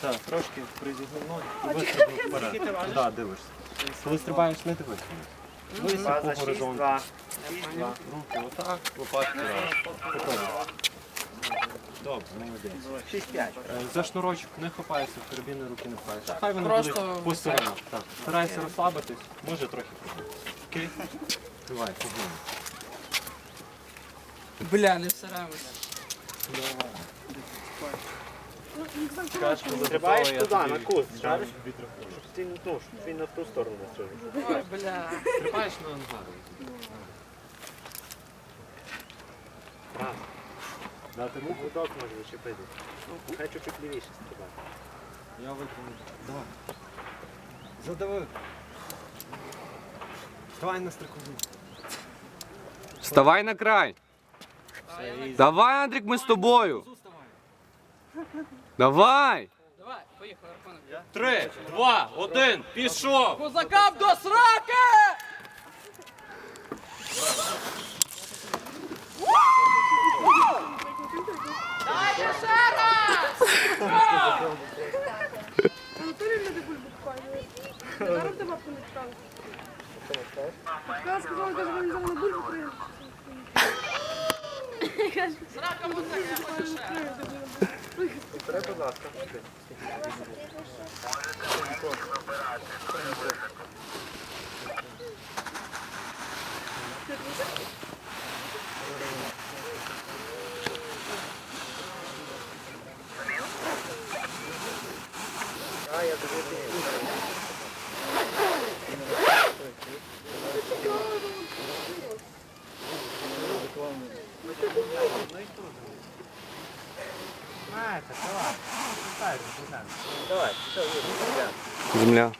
Так, трошки призігнув ноги і вистрибнув вперед. Так, дивишся. Коли стрибаєш, не дивись. Висів по горизонту. Руки отак, лопатки раз. Готово. Добре, молодець. Шість-п'ять. Е, За шнурочок не хапаєшся, в карабіни руки не пхаєш. Хай вони Просто будуть по сторонах. Так. Старайся розслабитись, може трохи подумати. Окей? Давай, погнали. Бля, не всираємось. Скажеш, Стрибаєш туди, на куст, шариш? Щоб ти, ну, щоб він на ту сторону не стрибав. Ой, бля. Стрибаєш на ангару. Раз. Дати руку, док може зачепити. Хай чуть-чуть лівіше стрибати. Я виконую. Давай. Задави. Давай на стрикову. Вставай на край. Давай, Андрік, ми з тобою. Давай. Давай, поїхали, рахунок. Три, два, один, пішов! Козакам до сраки! Дайте ще раз! Анатолій бульбу. Зараз тебе політали. Я сказала, каже, вони взяли на бульбу крию. А, я тобі это давай. Давай, все, Юрий, Земля.